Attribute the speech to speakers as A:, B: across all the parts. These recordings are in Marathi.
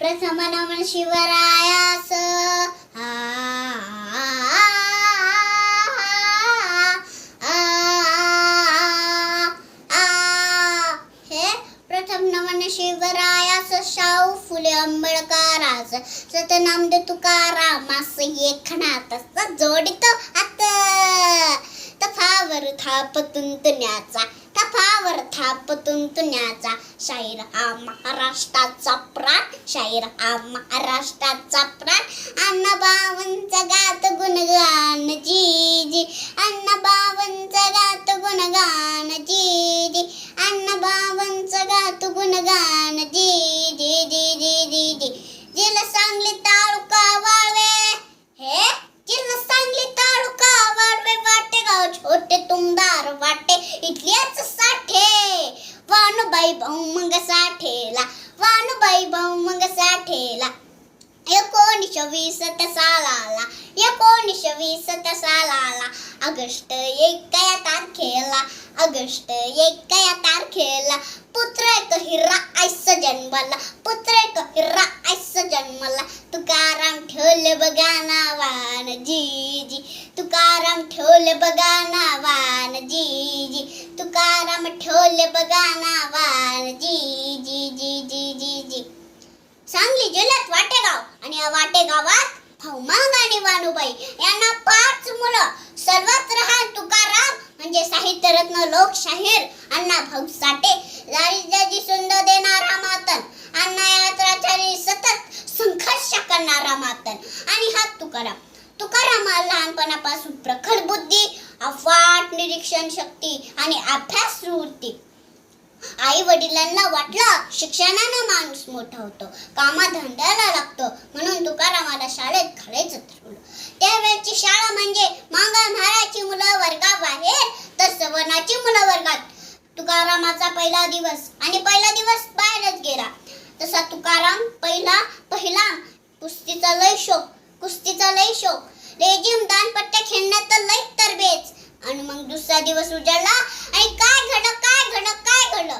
A: प्रथम नमन शिवरायास आ, आ, आ. हे प्रथम नमन शिवरायास शाहू फुले आंबळकारास सतनाम दे तुकारामास एकनाथाचा जोडितो हात तफावर थाप तुंतण्याचा तफावर थापतून तुण्याचा शाहीर हा महाराष्ट्राचा प्राण शाहीर हा महाराष्ट्राचा प्राण. अण्णाबावांचा गात गुणगान जी जी अण्णाबावांचा गात गुणगान जी जी अण्णाबावांचा गात गुणगान जी जी जी जी जी जिला सांगली तालुका वाळवे हे जिल्हा सांगली तालुका वाळवे वाटेगाव छोटे तुमदार वाटे इथल्याच साठे वानुबाई भाऊ मग साठेला वानुबाई भाऊ मग साठेला एकोणीसशे वीस सालाला एकोणीसशे लाला सालाला ऑगस्ट या तारखेला ऑगस्ट एका तारखेला पुत्र एक हिरा आयस जन्मला पुत्र एक हिरा आयस जन्मला तुकाराम ठेवले बघा नावान जी जी तुकाराम ठेवले बघा नावान जी जी तुकाराम ठेवले बघा नावान जी जी जी जी जी जी सांगली जिल्ह्यात वाटेगाव आणि या वाटेगावात फौमांग आणि वानुबाई यांना पाच मुलं. सर्वात लहान तुकाराम म्हणजे साहित्यरत्न लोकशाहीर अण्णा भाऊ साठे. दारिद्र्याची सुंद देणारा मातन अण्णा यात्राचारी सतत संघर्ष करणारा मातन. आणि हा तुकाराम. तुकारामा लहानपणापासून प्रखर बुद्धी अफाट निरीक्षण शक्ती आणि अभ्यास वृत्ती आई वडिलांना वाटलं शिक्षणानं माणूस मोठा होतो कामाधंद्याला लागतो म्हणून तुकारामाला शाळेत घालायचं ठरवलं. त्यावेळची शाळा म्हणजे मांगा म्हाराची मुलं वर्गाबाहेर तर सवर्णाची मुलं वर्गात. तुकारामाचा पहिला दिवस आणि पहिला दिवस बाहेरच गेला. तसा तुकाराम पहिला पहिला. कुस्तीचा लय शोक कुस्तीचा लय शोक. रेजिम दानपट्ट्या खेळण्यात लय तरबेज. आणि मग दुसरा दिवस उजाडला आणि काय घडलं काय घडलं काय घडलं?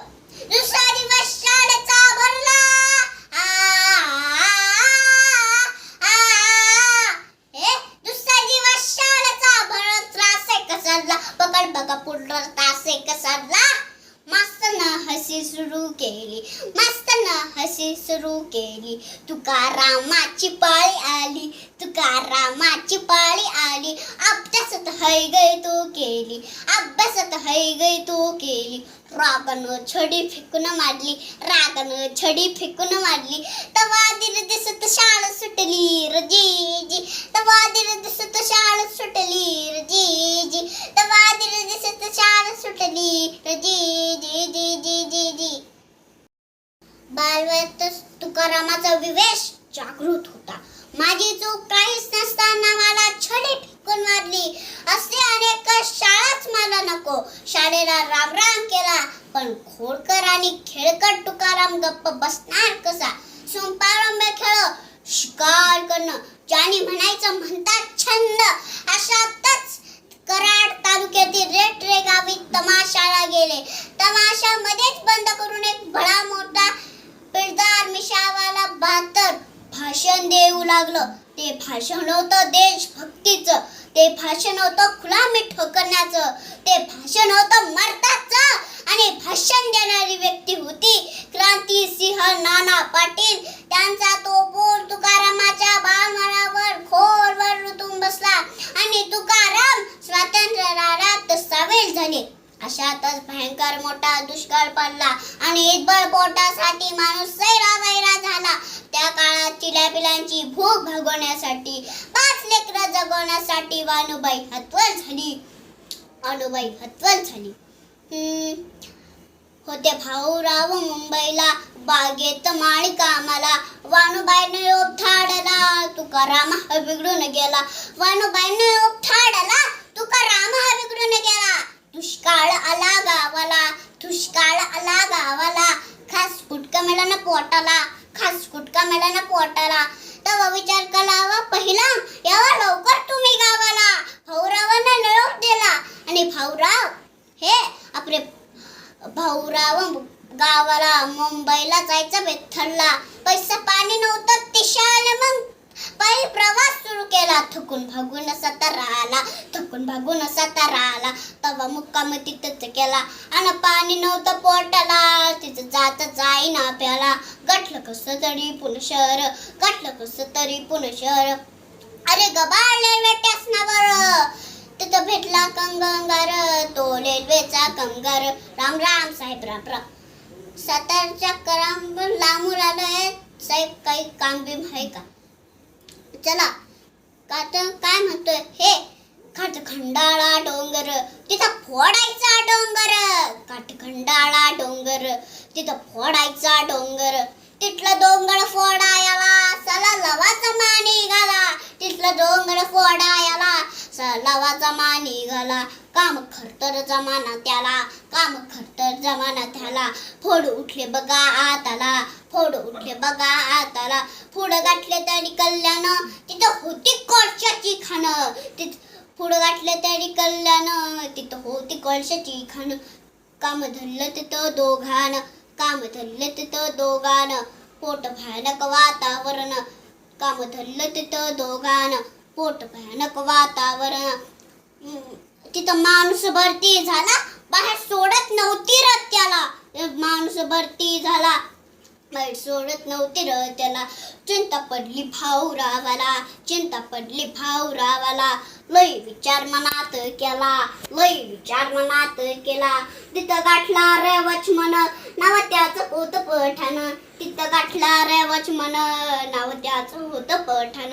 A: दुसरा दिवस शाळेचा भरला. हे दुसरा दिवस शाळेचा भरत त्रास आहे कसाला पकड बघा पुढला तास आहे कसाला मास्तरनं हसी सुरू केली. मस्त हसी सुरू केली. तुकारामाची पाळी आली. तुकारामाची पाळी आली. अभ्यासात हय गय तू केली. अभ्यासात हय गय तू केली. रागानं छडी फेकून मारली. रागानं छडी फेकून मारली. तवा दिन दिसत शाळा सुटली र जी तवा दिन दिसत शाळा सुटली र जी जी तवा दिल दिसत शाळा सुटली र जी जी जी जी जी जी बालवयातच तुकारामाचा विवेश जागृत होता. माझी चूक काहीच नसताना मला छडी फेकून मारली. असे अनेक शाळाच मला नको. शाळेला रामराम केला पण खोडकर आणि खेळकर तुकाराम गप्प बसणार कसा? सुंपारंबे खेळ शिकार करणं ज्याने म्हणायचं म्हणतात छंद अशातच कराड तालुक्यातील रेट रे गावी तमाशाला गेले. तमाशा भाषण देऊ लागलं. ते भाषण होतं देशभक्तीचं. ते भाषण होतं खुलामी ठोकरण्याचं. ते भाषण होतं मर्दाचं आणि भाषण देणारी व्यक्ती होती क्रांती सिंह नाना पाटील. त्यांचा तो बोल तुकारामाच्या बाळमळावर खोलवर रुतून बसला. आणि तुकाराम स्वातंत्र्य लढ्यात सामील झाले. अशातच भयंकर मोठा दुष्काळ पडला आणि इतबळ पोटासाठी माणूस सैरा वैरा झाला. त्या काळात चिल्यापिलांची भूक भागवण्यासाठी पाच लेकरं जगवण्यासाठी वानुबाई हतवल झाली. अनुबाई हतवल झाली. होते भाऊराव मुंबईला बागेत माळी कामाला वानुबाईने ओप तुकाराम हा बिघडून गेला. वानुबाईने ओप तुकाराम हा बिघडून गेला. दुष्काळ आला गावाला दुष्काळ आला गावाला. खास फुटका मिळाला पोटाला खास फुटका मिळाला पोटाला. तवा विचार करावा पहिला यावा लवकर तुम्ही गावाला. भाऊरावांना निरोप दिला. आणि भाऊराव हे आपले भाऊराव गावाला मुंबईला जायचं बेथरला. पैसा पाणी नव्हतं ते तिशाला मग पायी प्रवास सुरू केला. थकून भागून सातारा आला. थकून भागून सातारा आला. तवा मुक्काम तिथंच केला. आणि पाणी नव्हतं पोटाला. तिथं जात जाईना प्याला. गाठलं कसं तरी पुणे शहर. गाठलं कसं तरी पुणे शहर. अरे गबाळले वेट्यासनावर तिथं भेटला कंगार तो रेल्वेचा कंगार राम राम साहेब राम राम. सातारच्या कराम लांबून आलोय साहेब काही काम बीम आहे का? चला. का तर काय म्हणतोय? हे काठ खंडाळा डोंगर. तिथं फोडायचा डोंगर. काठ खंडाळा डोंगर. तिथं फोडायचा डोंगर. तिथलं डोंगर फोडायला सला लवाचा मान निघाला तिथलं डोंगर फोडायला सलावाचा मानी घाला काम खरतर जमाना त्याला काम खरतर जमाना त्याला. फोड उठले बघा आताला फोड उठले बघा आताला. पुढं गाठले तरी कल्याण तिथं होती कोळशाची खाणं. तिथं पुढं गाठले तरी कल्याण तिथं होती कोळशाची खाणं. काम धरलं तिथं दोघानं. काम धरलं तिथं दोघान. पोट भयानक वातावरण. काम धरलं तिथं दोघान. पोट भयानक वातावरण. तिथं माणूस भरती झाला. बाहेर सोडत नव्हती र त्याला. माणूस भरती झाला. बाहेर सोडत नव्हती र त्याला. चिंता पडली भाऊरावाला. चिंता पडली भाऊरावाला. लय विचार मनात केला. लय विचार मनात केला. तिथं गाठला रेवच म्हण नाव त्याचं होत पठाण. तिथं गाठला रेवच म्हण नाव त्याचं होतं पठाण.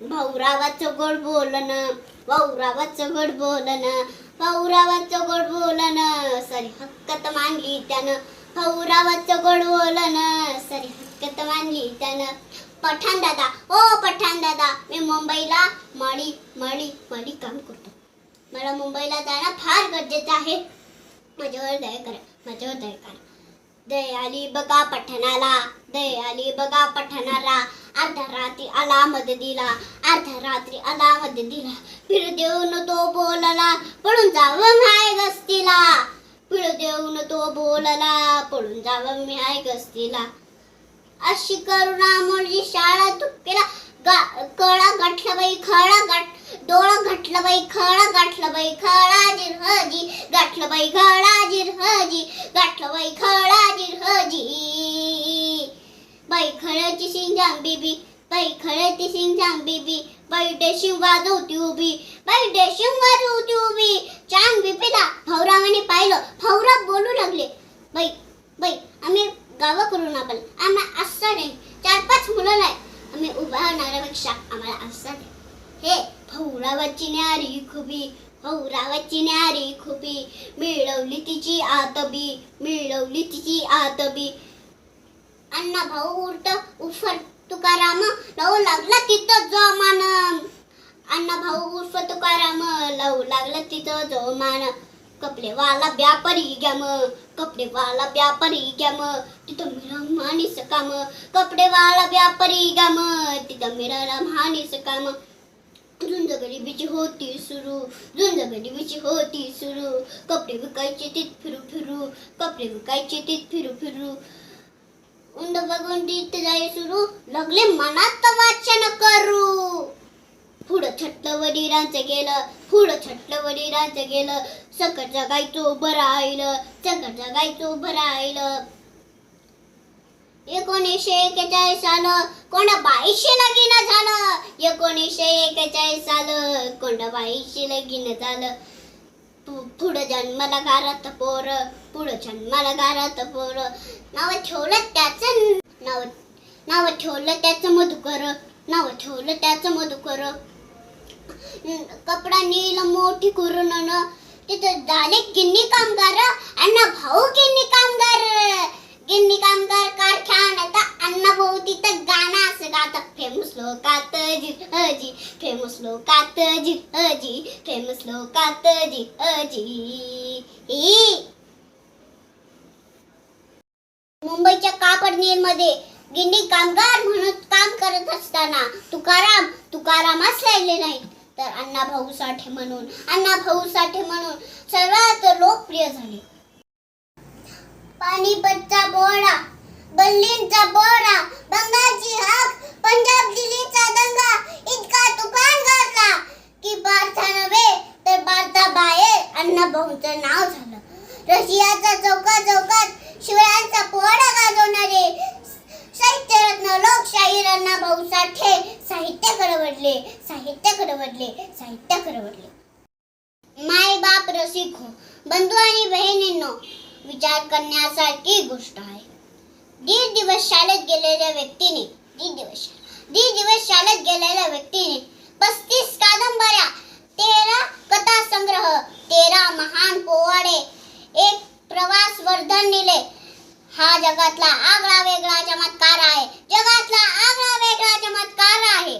A: भाऊरावाचं गोड बोलन भाऊरावाचं गोड बोलन भाऊरावाचं गोड बोलन सरी हक्कत मानली त्यानं. भाऊरावाचं गोड बोलन सरी हक्कत मानली त्यानं. पठाण दादा ओ पठाण दादा मी मुंबईला मळी मळी मळी काम करतो. मला मुंबईला जाणं फार गरजेचं आहे. माझ्यावर दया करा माझ्यावर दया करा. दयाली बघा पठणाला दयाली बघा पठणाला. अर्ध्या रात्री आला मदतीला अर्ध्या रात्री आला मदतीला फिर देऊन तो बोलला पळून जावं माय गस्तीला. फिर देऊन तो बोलला पळून जावं मी हाय गस्तीला. अशी करुणा मुळी शाळा तुटकेला कळा गाठला बाई खळा गाठ डोळा गाठला बाई खळा गाठला बाई खळा जिरहजी. गाठला बाई खळा जिरहजी. गाठला बाई खळा जिरहजी. बाई खळ्याची जांबी बी बाई खळ्याची जांबी बी बाई डेशिंग वाजवती उभी बाई डेशिंग वाजवती उभी. चांग बिपीला भाऊरावाने पाहिलं भाऊराव बोलू लागले. बाई बाई आम्ही गावाकडून आपण. आम्हाला असं नाही. चार पाच मुलं नाही. आम्ही उभा राहणाऱ्यापेक्षा आम्हाला असं हे भाऊरावाची न्यारी खुबी भाऊरावाची न्यारी खुबी मिळवली तिची आतबी मिळवली तिची आतबी. अण्णा भाऊ उरट उफर तुकाराम लावू लागला तिथं जोमान. अण्णा भाऊ उर्फ तुकाराम लावू लागला तिथं जोमान. कपडे कपडेवाला व्यापारी घ्या मग कपडेवाला व्यापारी घ्या म तिथं मिरा माणीस काम कपडे वाला व्यापारी घ्या म तिथं मिराला माणीस काम. झुंज गरिबीची होती सुरू झुंज गरिबीची होती सुरू. कपडे विकायचे तीत फिरू फिरू कपडे विकायचे तीत फिरू फिरू. उंड बघून तिथे जाई सुरू लागले मनात वाचन करू. पुढं छटलं वडिरांचं गेलं पुढं छटलं वडिरांचं गेलं सकट गायचं उभं राहिलं सकट गायचं उभं राहिलं. एकोणीसशे एक्केचाळीस आलं कोण बाईशे लगीन झालं. एकोणीसशे एक्केचाळीस आलं कोण बाईशे लगीन झालं. पुढं जन्माला घरात पोर पुढं जन्माला घरात पोर. नाव ठेवलं त्याचं नाव नाव ठेवलं त्याचं मधुकर नाव ठेवलं त्याचं मधुकर. कपडा नील मोठी करून न तिथं झाले गिन्नी कामगार अण्णा भाऊ गिन्नी कामगार. गिन्नी कामगार कारखान आता अण्णा भाऊ तिथं गाणं असं गातात फेमस लोकात जी अजी फेमस लोकात जी अजी फेमस लोकात जी अजी मुंबईच्या कापडमध्ये गिन्नी कामगार म्हणून काम करत असताना तुकाराम तुकारामच राहिले नाहीत. तर अण्णा भाऊ साठे म्हणून अण्णा भाऊ साठे म्हणून सर्वात लोकप्रिय झाले. पानिपतचा बोळा बल्लींचा बोळा बंगालची हाक पंजाब दिल्लीचा दंगा इतका तुफान गाजला की भारता नव्हे तर भारताबाहेर अण्णा अण्णाभाऊंचं नाव झालं. रशियाचा चौका चौकात शिवरायांचा पोवाडा गाजवणारे साहित्यरत्न लोकशाहीर अण्णाभाऊ साठे साहित्य वडले साहित्य वडले साहित्याकडे माय बाप रसिक हो बंधू आणि बहिणींनो विचार करण्यासारखी गोष्ट आहे. दीड दिवस शाळेत गेलेल्या व्यक्तीने दीड दिवस दीड दिवस शाळेत गेलेल्या व्यक्तीने पस्तीस कादंबऱ्या तेरा कथा संग्रह तेरा महान पोवाडे एक प्रवास वर्धन दिले हा जगातला आगळा वेगळा चमत्कार आहे. जगातला आगळा वेगळा चमत्कार आहे.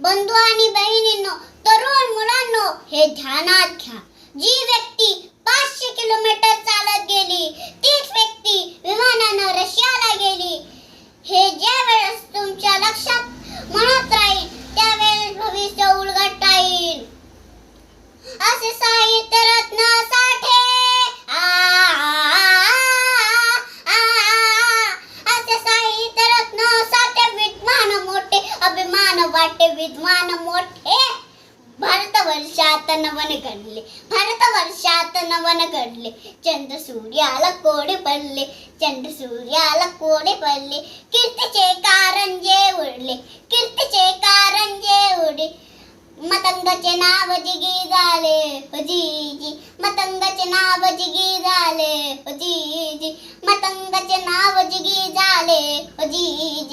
A: बंधू आणि बहिणींनो तरुण मुलांनो हे ध्यानात घ्या. जी व्यक्ती पाचशे किलोमीटर चालत गेली तीच व्यक्ती विमानानं रशियाला गेली. हे ज्या वेळेस तुमच्या लक्षात म्हणत राहील त्यावेळेस भविष्य उलगडता येईल असे साहित्य रत्न साठे आ, आ, आ, आ, असे साहित्य रत्न साठे विद्वान मोठे अभिमान वाटे विद्वान मोठे भारतवर्षात नवन घडले भारतवर्षात नवन घडले चंद्र सूर्याला कोडे पडले चंद्र सूर्याला कोडे पडले कीर्तीचे कारंजे उडले कीर्तीचे कारंजे उडे मतंगाचे नाव जिगी झाले जी मतंगाचे नाव जिगी झाले जी मतंगाचे नाव जिगी झाले जी